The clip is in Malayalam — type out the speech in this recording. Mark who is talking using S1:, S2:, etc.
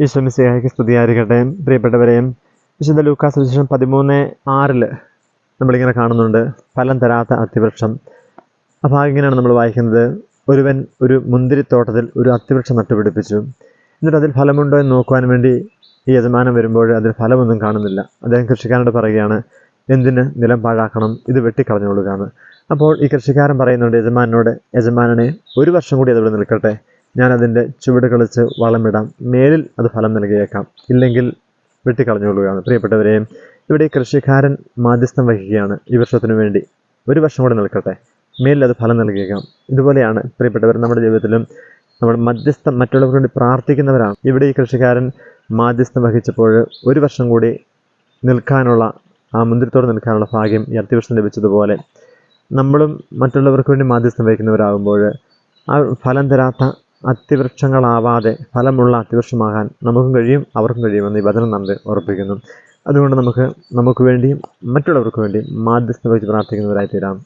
S1: ഈശ്വമിസിഹായ്ക്ക് സ്തുതിയായിരിക്കട്ടെ. പ്രിയപ്പെട്ടവരെയും വിശുദ്ധ ലൂക്കാസ് വിശേഷം പതിമൂന്ന് ആറിൽ നമ്മളിങ്ങനെ കാണുന്നുണ്ട്. ഫലം തരാത്ത അത്തിവൃക്ഷം. ആ ഇങ്ങനെയാണ് നമ്മൾ വായിക്കുന്നത്. ഒരുവൻ ഒരു മുന്തിരിത്തോട്ടത്തിൽ ഒരു അത്തിവൃക്ഷം നട്ടുപിടിപ്പിച്ചു. എന്നിട്ട് അതിൽ ഫലമുണ്ടോ എന്ന് നോക്കുവാൻ വേണ്ടി ഈ യജമാനം വരുമ്പോൾ അതിൽ ഫലമൊന്നും കാണുന്നില്ല. അദ്ദേഹം കൃഷിക്കാരനോട് പറയുകയാണ് എന്തിന് നിലം പാഴാക്കണം? ഇത് വെട്ടിക്കളഞ്ഞുകൊള്ളുകയാണ് അപ്പോൾ ഈ കൃഷിക്കാരൻ പറയുന്നുണ്ട് യജമാനോട് യജമാനനെ ഒരു വർഷം കൂടി അതിവിടെ നിൽക്കട്ടെ. ഞാൻ അതിന്റെ ചുവട് കളിച്ച് വളമിടാം. മേലിൽ അത് ഫലം നൽകിയേക്കാം. ഇല്ലെങ്കിൽ വെട്ടിക്കളഞ്ഞുകൊള്ളുകയാണ്. പ്രിയപ്പെട്ടവരെയും ഇവിടെ കൃഷിക്കാരൻ മാധ്യസ്ഥം വഹിക്കുകയാണ് ഈ വർഷത്തിനു വേണ്ടി. ഒരു വർഷം കൂടെ നിൽക്കട്ടെ. മേലിൽ അത് ഫലം നൽകിയേക്കാം. ഇതുപോലെയാണ് പ്രിയപ്പെട്ടവർ നമ്മുടെ ജീവിതത്തിലും നമ്മൾ മധ്യസ്ഥം മറ്റുള്ളവർക്ക് വേണ്ടി പ്രാർത്ഥിക്കുന്നവരാണ്. ഇവിടെ ഈ കൃഷിക്കാരൻ മാധ്യസ്ഥം വഹിച്ചപ്പോൾ ഒരു വർഷം കൂടി നിൽക്കാനുള്ള ആ മുന്തിരിത്തോട് നിൽക്കാനുള്ള ഭാഗ്യം ഈ അത്യവൃഷ്ടം ലഭിച്ചതുപോലെ നമ്മളും മറ്റുള്ളവർക്ക് വേണ്ടി മാധ്യസ്ഥം വഹിക്കുന്നവരാകുമ്പോൾ ആ ഫലം തരാത്ത അത്തിവൃക്ഷങ്ങളാവാതെ ഫലമുള്ള അത്തിവൃക്ഷമാകാൻ നമുക്കും കഴിയും അവർക്കും കഴിയുമെന്ന് ഈ വചനം നമ്മെ ഉറപ്പിക്കുന്നു. അതുകൊണ്ട് നമുക്ക് നമുക്ക് വേണ്ടിയും മറ്റുള്ളവർക്ക് വേണ്ടിയും മാധ്യസ്ഥ വെച്ച് പ്രാർത്ഥിക്കുന്നവരായി തീരാം